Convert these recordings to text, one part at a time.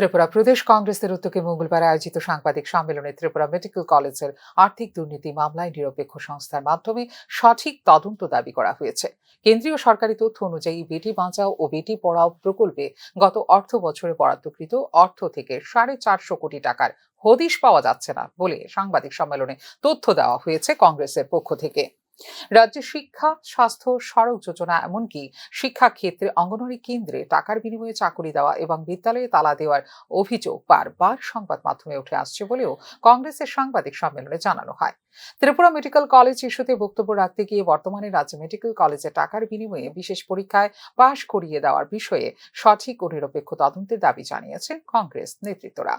ত্রিপুরা প্রদেশ কংগ্রেসের উদ্যোগে মঙ্গলবার আয়োজিত সাংবাদিক সম্মেলনে ত্রিপুরা মেডিকেল কলেজের আর্থিক দুর্নীতি মামলায় নিরপেক্ষ সংস্থার মাধ্যমে সঠিক তদন্ত দাবি করা হয়েছে। কেন্দ্রীয় সরকারি তথ্য অনুযায়ী বেটি বাঁচাও ও বেটি পড়াও প্রকল্পে গত অর্থ বছরে বরাদ্দকৃত অর্থ থেকে সাড়ে চারশো কোটি টাকার হদিশ পাওয়া যাচ্ছে না বলে সাংবাদিক সম্মেলনে তথ্য দেওয়া হয়েছে কংগ্রেসের পক্ষ থেকে। রাজ্যে শিক্ষা, স্বাস্থ্য, সড়ক যোজনা এমনকি শিক্ষা ক্ষেত্রে অঙ্গনওয়াড়ি কেন্দ্রে টাকার বিনিময়ে চাকরি দেওয়া এবং বিদ্যালয়ে তালা দেওয়ার অভিযোগ বারবার সংবাদ মাধ্যমে উঠে আসছে বলেও কংগ্রেসের সাংবাদিক সম্মেলনে জানানো হয়। ত্রিপুরা মেডিকেল কলেজ ইস্যুতে বক্তব্য রাখতে গিয়ে বর্তমানে রাজ্য মেডিকেল কলেজে টাকার বিনিময়ে বিশেষ পরীক্ষায় পাশ করিয়ে দেওয়ার বিষয়ে সঠিক ও নিরপেক্ষ তদন্তের দাবি জানিয়েছে কংগ্রেস নেতৃত্বরা।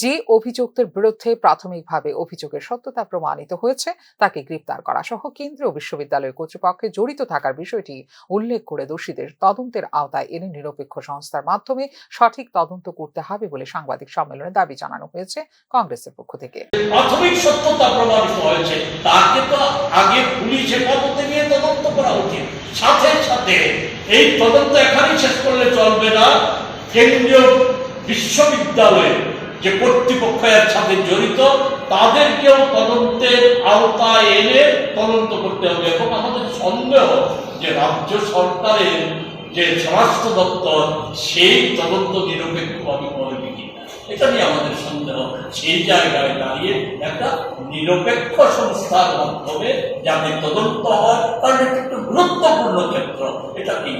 যে অভিযুক্তের বিরুদ্ধে প্রাথমিকভাবে অভিযোগের সত্যতা প্রমাণিত হয়েছে, তাকে গ্রেপ্তার করা সহ কেন্দ্রীয় বিশ্ববিদ্যালয় কর্তৃপক্ষে জড়িত থাকার বিষয়টি উল্লেখ করে দোষীদের তদন্তের আওতায় এনে নিরপেক্ষ সংস্থার মাধ্যমে সঠিক তদন্ত করতে হবে বলে সাংবাদিক সম্মেলনে দাবি জানানো হয়েছে কংগ্রেসের পক্ষ থেকে। প্রাথমিক সত্যতা প্রমাণিত হয়েছে তাকে তো আগে পুলিশ হেফাজতে নিয়ে তদন্ত করা উচিত। সাথে সাথে এই তদন্ত এখানেই শেষ করলে চলবে না। কেন্দ্রীয় বিশ্ববিদ্যালয়ে যে কর্তৃপক্ষ এর সাথে জড়িত, তাদেরকেও তদন্তের আওতায় এনে তদন্ত করতে হবে। এবং আমাদের সন্দেহ যে রাজ্য সরকারের যে স্বরাষ্ট্র দপ্তর, সেই তদন্ত কি এটা নিয়ে আমাদের সন্দেহ। সেই জায়গায় দাঁড়িয়ে একটা নিরপেক্ষ সংস্থার মাধ্যমে যাতে তদন্ত হয় এটা একটা গুরুত্বপূর্ণ ক্ষেত্র। এটা কি?